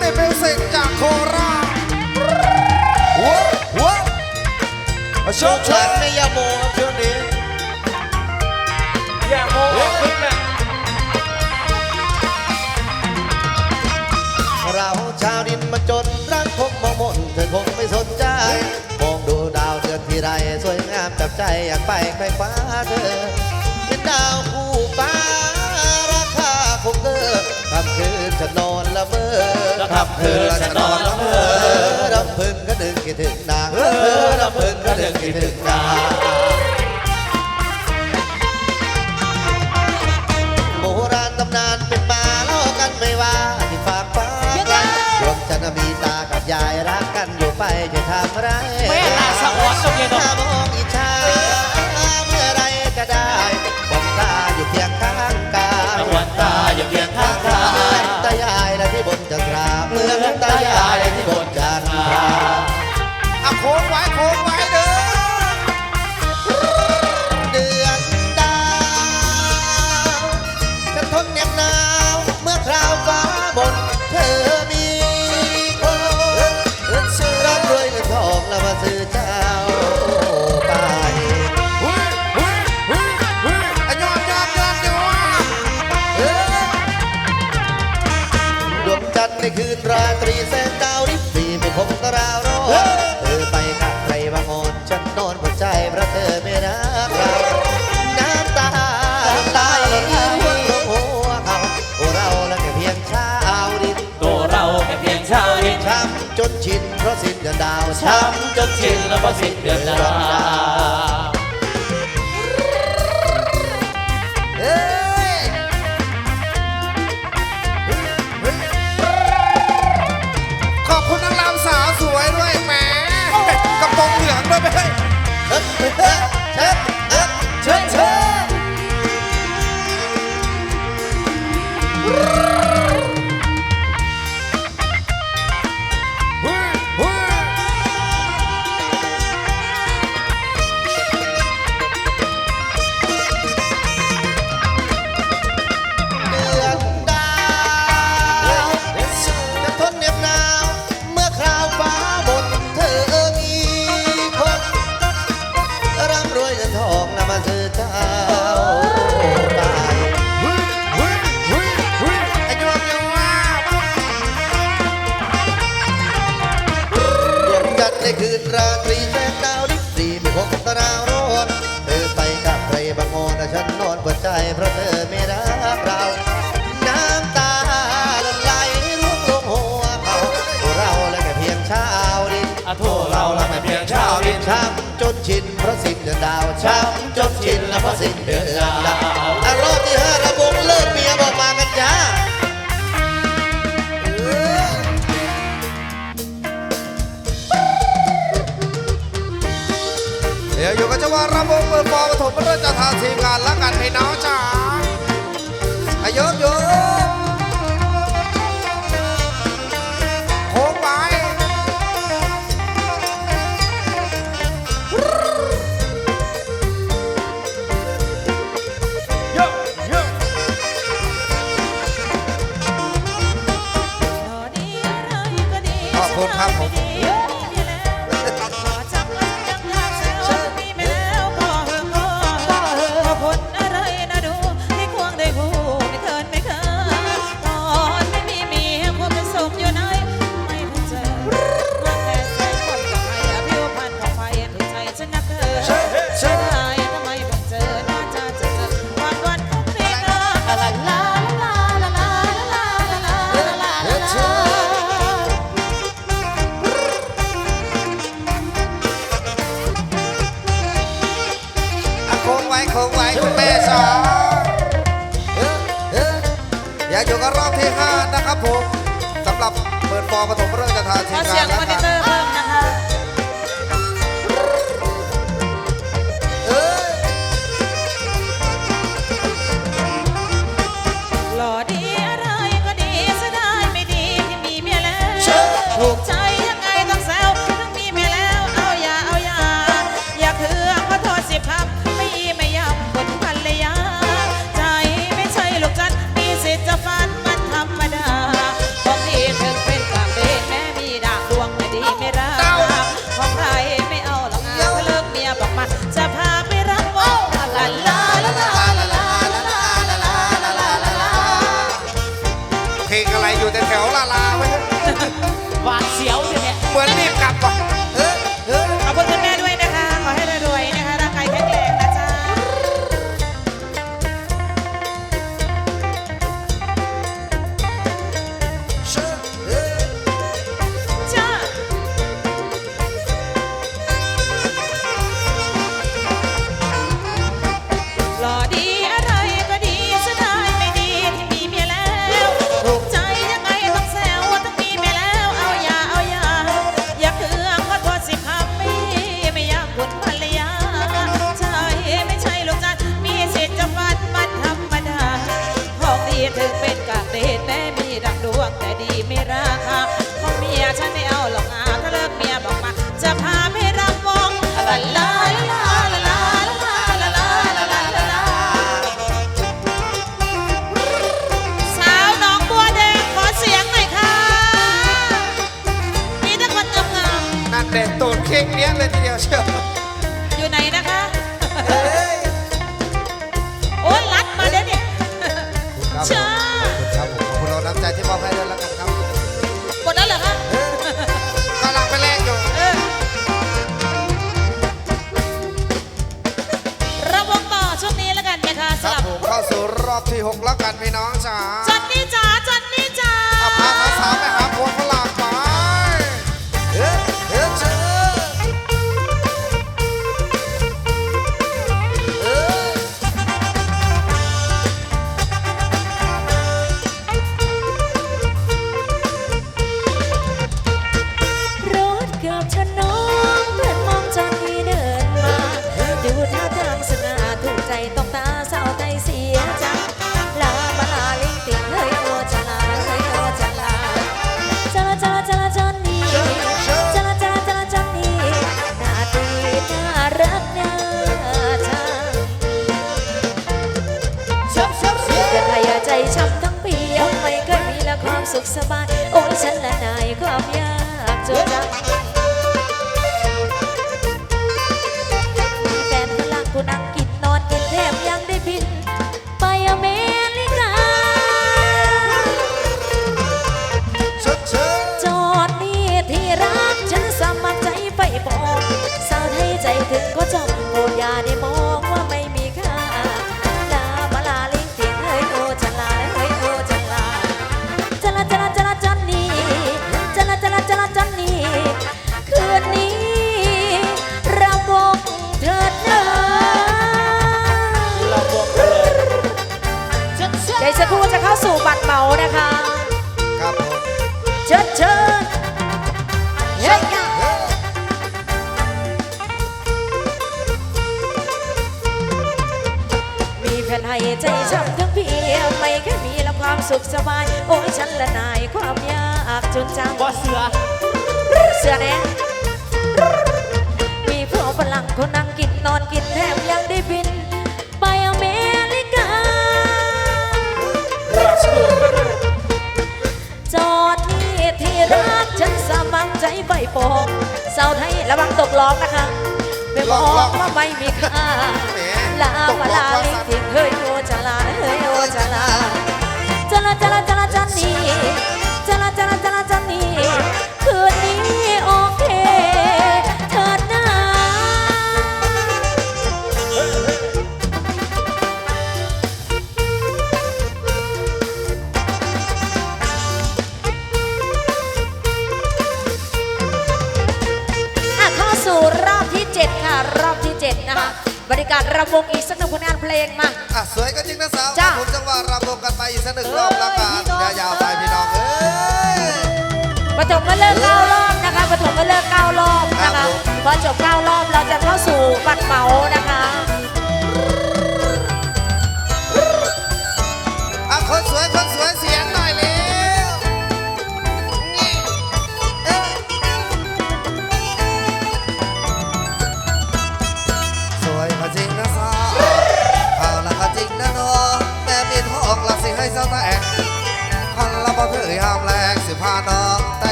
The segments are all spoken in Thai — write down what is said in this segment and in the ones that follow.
ติมิวสิกจากโคราชหัวหัวมาชกชกในยาโมครับช่วนี้ยาโมเราชาวดินมาจนรักคงมองมนเธอคงไม่สนใจ มองดูดาวเดือนที่ใดสวยงามจับใจอยากไปไครฟ้าเธอเป็นดาวคู่ฟ้าราคาคงเธอทำคืนฉันนอนละเมอ ทับเธอจะนอนน้ำเออรำพึงก็ดึกคิดถึงนางเออรำพึงก็ดึกคิดถึงนางายายที่บนจานาเอาโค้งไว้โค้งไว้เด้อ ช้ำจนชินเพราะสิ้นเดือนดาวช้ำจนชินแล้วเพราะสิ้นเดือนดาว จนชินพระสิทธิ์เดือนดาวช้ำจนชินและพระสิทธิ์เดือดดาวอารอบที่ห้าระบบเลิกเมียบอกมากันจ้าเดี๋ยวอยู่กับจังหวะระบบเปิดฟอร์มปฐมเริ่มจะทาทีมงานละกันให้น้องจ้าอายุเยอะ ขอเสียงมอนิเตอร์เพิ่มนะคะ จะพา อบที่หกแล้วกันพี่น้องจ๋าจันนี่จ๋าจันนี่จ๋าเอาพาสาวๆไปหาพวงฝรั่งไป สุขสบาย โอ้ยฉันละนายความยากจน สุขสบาย โอ้ยฉันละนายความยากจนจังบ่เสือเสือแน่มีพวกฝรั่งคนนั่งกินนอนกินแถมยังได้บิน ไปอเมริกา จอดนี่ที่รักฉันสมัครใจไปปองสาวไทยระวังตกล้องนะคะ ไม่บอกว่าไม่มีค่าแหมลา ริการรำวงอีกสักหนึ่งผลงานเพลงมา อะสวยก็จริงนะสาวจ้ะ ผมจังหวะรำวงกันไปอีกสักหนึ่งรอบแล้วกันเอ้ยพี่น้องยาวๆไปพี่น้องเอ้ยปฐมมาเลิกเก้ารอบนะคะปฐมมาเลิกเก้ารอบนะครัคะบผม พอจบเก้ารอบเราจะเข้าสู่บัตรเหมานะคะ อะคนสวยคนสวยเสียงหน่อย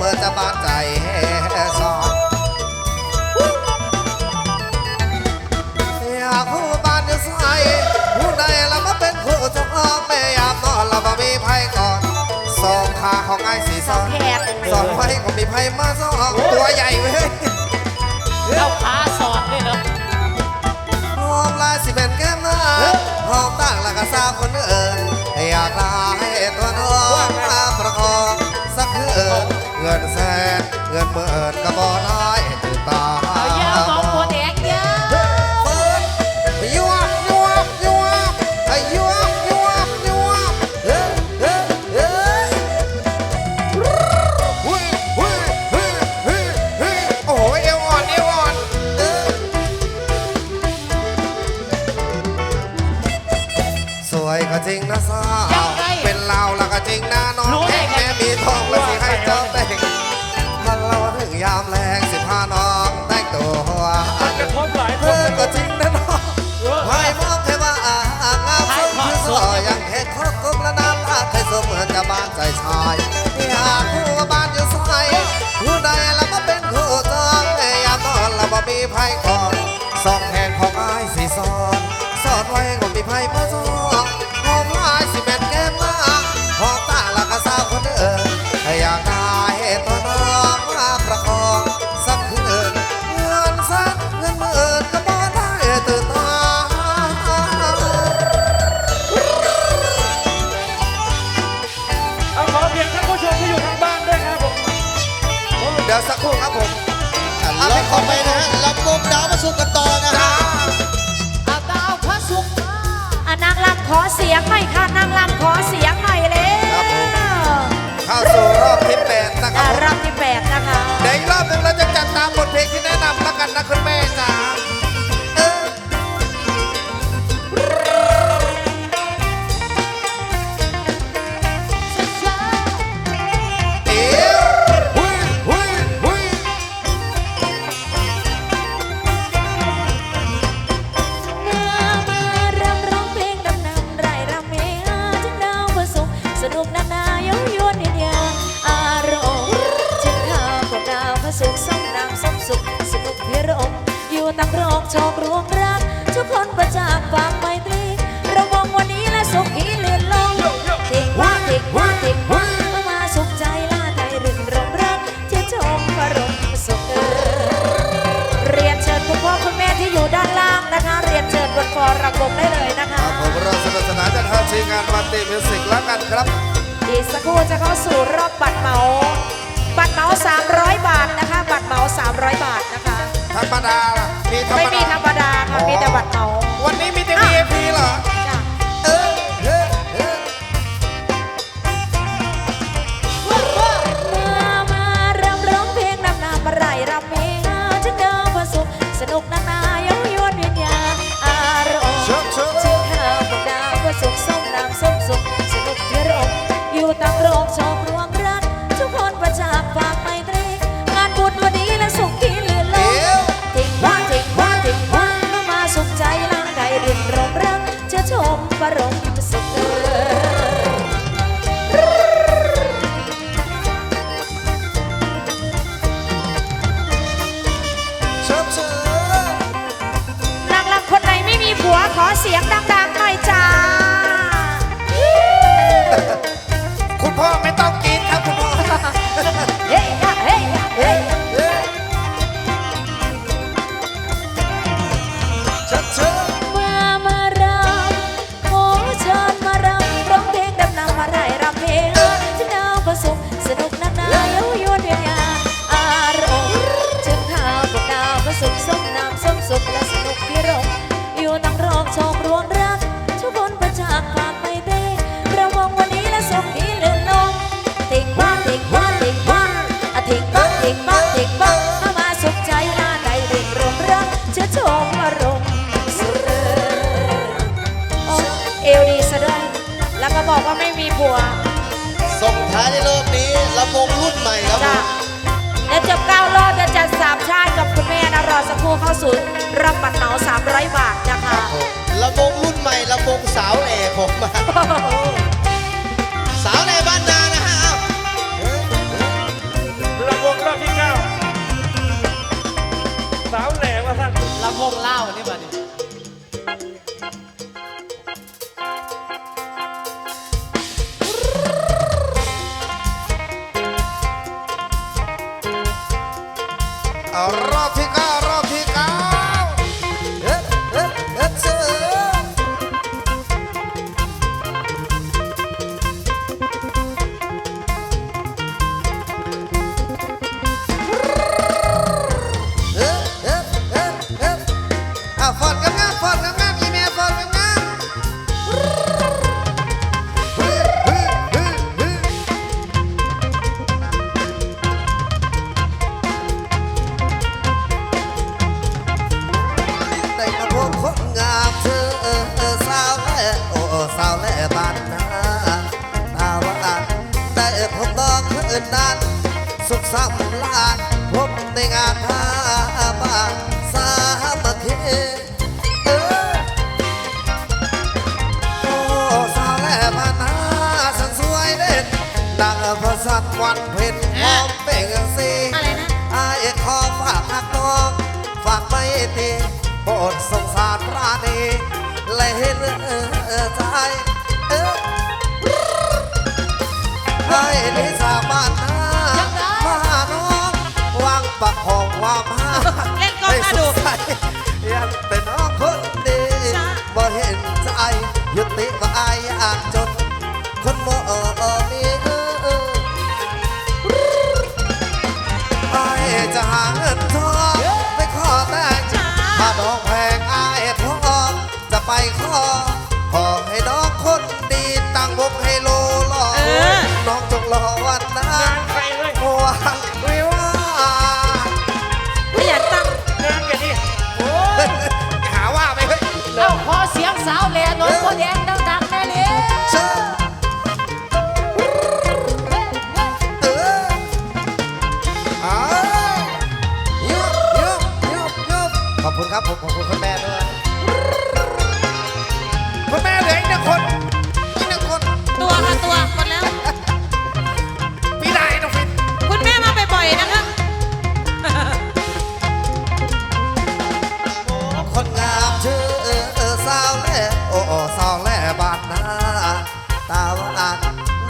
เมื่อจะบานใจแห่สอนอยากผู้บ้านอยู่ใส่ผู้ใดละมาเป็นคู่เจะอ้อมไม่อยากนอนละมามีไพ่ก่อนสองขาของไอ้สีสอนแขกสองไพ่ก็มีไพ่มาสองตัวใหญ่เว้ยเอาขาสอดด้วยเนาะหอมลายสิเป็นแก้มน้ำหอมตั้งแล้วก็สาวคนเอ่ยอยากลาให้ตัวน้องมาประคองสักคืน เงินแสนเงินหมื่นก็บ่ได้ตื่ สมเหมือนจะบ้านใจชายอยากคู่บ้านอยู่ใส่ผู้ใดละมาเป็นคู่จองแม่ยามนอนละบ่มีไพ่ก่อนสองแห่งของอ้ายสีซ้อนสอนไว้ก็มีไพ่มาซ้อนามบทเพลงที่แนะนำแล้วกันนะคุณแม่จ๋า ทีมงานวันเตมิวสิกแล้วกันครับ อีกสักครู่จะเข้าสู่รอบบัตรเหมา บัตรเหมา 300 บาทนะคะ บัตรเหมา 300 บาทนะคะ ธรรมดาล่ะมีมไม่ดามีธรรมดาค่ะ มีแต่บัตรเหมา วันนี้มีแต่ VIP เหรอ my time. บักติ๊บักติ๊บักมาสนใจหน้าดเร่งรมรักเชื้อชมอารสุดโเอวดีซะด้วย แล้วก็บอกว่าไม่มีผัวส่งท้ายในรอบนี้ลำวงรุ่นใหม่ครับะและจบเก้ารอบจะจัดสามชาติกับคุณแม่นะรอสักครู่เข้าศูนรับบัตรเหมา300 บาทนะคะลำวงรุ่นใหม่ละวงสาวแหล่ผมมา วงเล่านี่บัน นั้น สุขสำราญพบในงานท่าบานสามัคคีเอโอ้สาวแลมานาสันสวยเด่นดังพระสัตวันเพ็ญพร้อมเป่งสีอะไรนะอายขอฝากหักน้อง ฝากไม่ตีโปรดสงสารราณี ไปขอ ขอให้น้องคนดีตั้งวงให้โลหลอออ น้องจงรอวันนั้นไ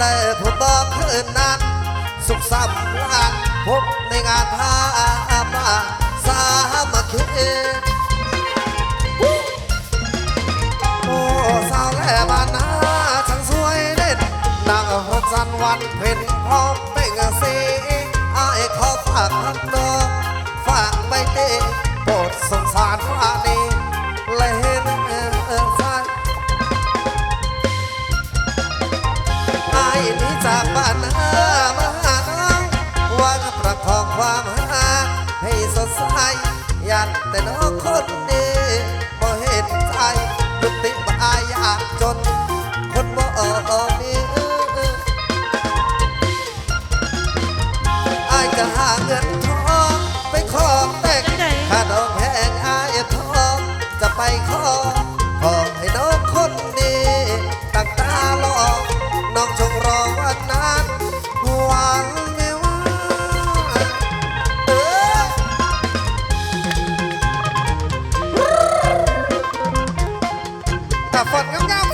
แต่ผู้บอกคืนนั้น สุขสำราญพบในงานผ้าป่าสามัคคีโอ้สาวแหลบานาช่างสวยเด่นนางหดสันวันเพ็ญพร้อม ฟันงาม